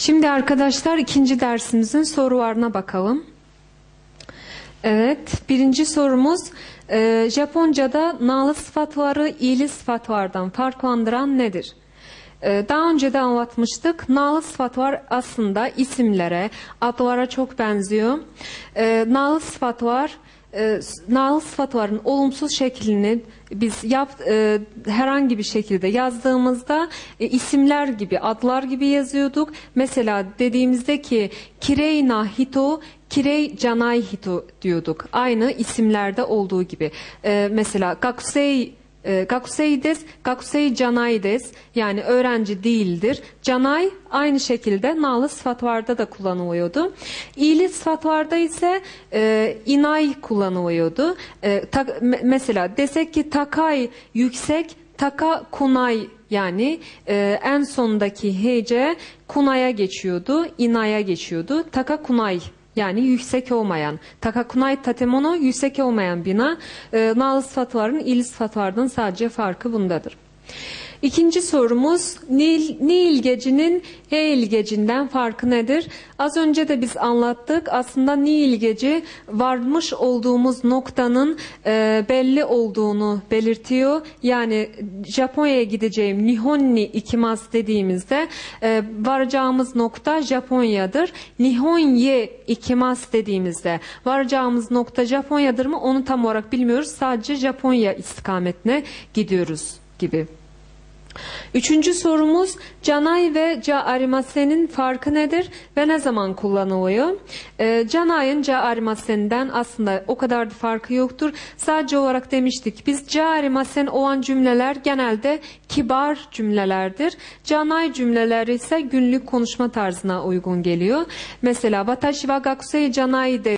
Şimdi arkadaşlar ikinci dersimizin sorularına bakalım. Evet, birinci sorumuz e, Japonca'da nalı sıfatları iyili sıfatlardan farklandıran nedir? E, daha önce de anlatmıştık. Nalı sıfatlar aslında isimlere, adlara çok benziyor. E, nalı sıfatlar e, nalı sıfatların olumsuz şeklini biz yap, e, herhangi bir şekilde yazdığımızda e, isimler gibi, adlar gibi yazıyorduk. Mesela dediğimizde ki kirei na hito, kirei janai hito diyorduk. Aynı isimlerde olduğu gibi. E, mesela gakusei e, gakusei des, gakusei janai des yani öğrenci değildir. Janai aynı şekilde nalı sıfatlarda da kullanılıyordu. İyili sıfatlarda ise e, inay kullanılıyordu. E, ta, me- mesela desek ki takai yüksek, taka kunay yani e, en sondaki hece kunaya geçiyordu, inaya geçiyordu. Taka kunay yani yüksek olmayan. Takakunay tatemono yüksek olmayan bina. E, nalı sıfatların ili sıfatlardan sadece farkı bundadır. İkinci sorumuz Nil, Ni ilgecinin He ilgecinden farkı nedir? Az önce de biz anlattık. Aslında Ni ilgeci varmış olduğumuz noktanın e, belli olduğunu belirtiyor. Yani Japonya'ya gideceğim Nihon ni ikimasu dediğimizde e, varacağımız nokta Japonya'dır. Nihon ye ikimasu dediğimizde varacağımız nokta Japonya'dır mı onu tam olarak bilmiyoruz. Sadece Japonya istikametine gidiyoruz gibi. Üçüncü sorumuz canay ve ca arimasenin farkı nedir ve ne zaman kullanılıyor? Ee, canayın ca arimasinden aslında o kadar da farkı yoktur. Sadece olarak demiştik biz ca arimasen olan cümleler genelde kibar cümlelerdir. Canay cümleleri ise günlük konuşma tarzına uygun geliyor. Mesela watashi wa gakusei janai de